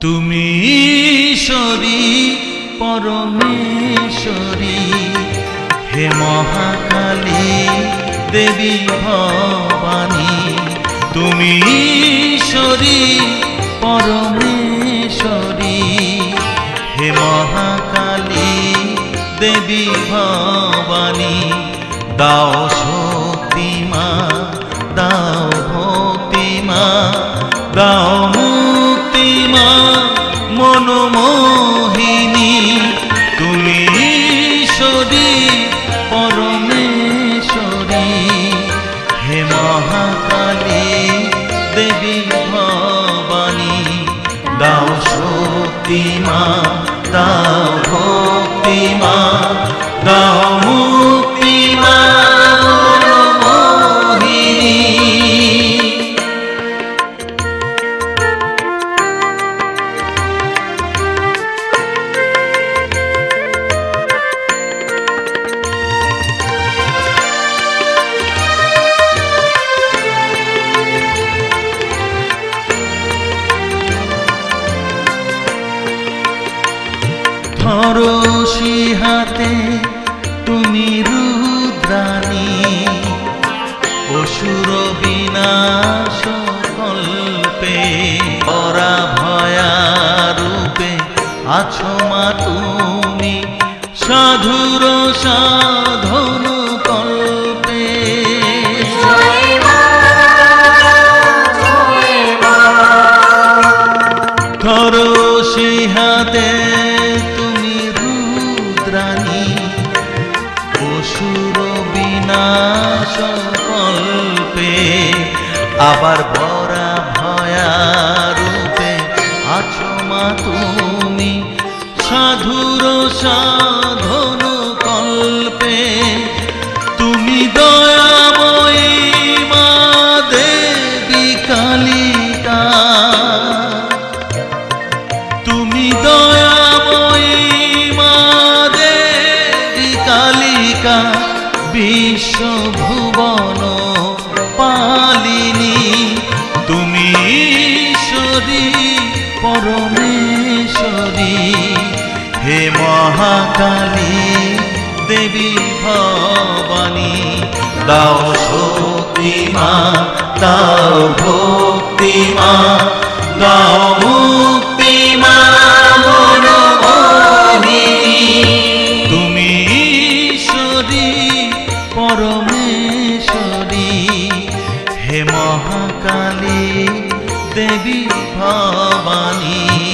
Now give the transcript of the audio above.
তুমি ঈশ্বরী, পরমেশ্বরী। হে মহাকালী, দেবী ভবানী, তুমি ঈশ্বরী, পরমেশ্বরী। হে মহাকালী, দেবী ভবানী, দাও শক্তিমা, দাও ভক্তিমা, দাও মুক্তিমা মনোমোহিনী, তুমি ঈশ্বরী, পরমেশ্বরী। হে মহাকালী দেবী ভবানী, দাও শক্তিমা, দাও ভক্তিমা, দাও মুক্তিমা হাতে তুমি রুদ্রাণী, অসুর বিনাশ কল্পে, পরা ভয়া রূপে আছো মা তুমি, সাধুর সাধন তুমি রুদ্রাণী অসুর বিনাশ কল্পে আবার ভরা ভয়া রূপে আছো মা তুমি সাধুর সাধন ভুবন পালিনী। তুমি ঈশ্বরী, পরমেশ্বরী। হে মহাকালী দেবী ভবানী, দাও শক্তিমা, দাও ভক্তিমা, দাও মুক্তিমা মনোমোহিনী। তুমি ঈশ্বরী পরমেশ্বরী। হে মহাকালী দেবী ভবানী।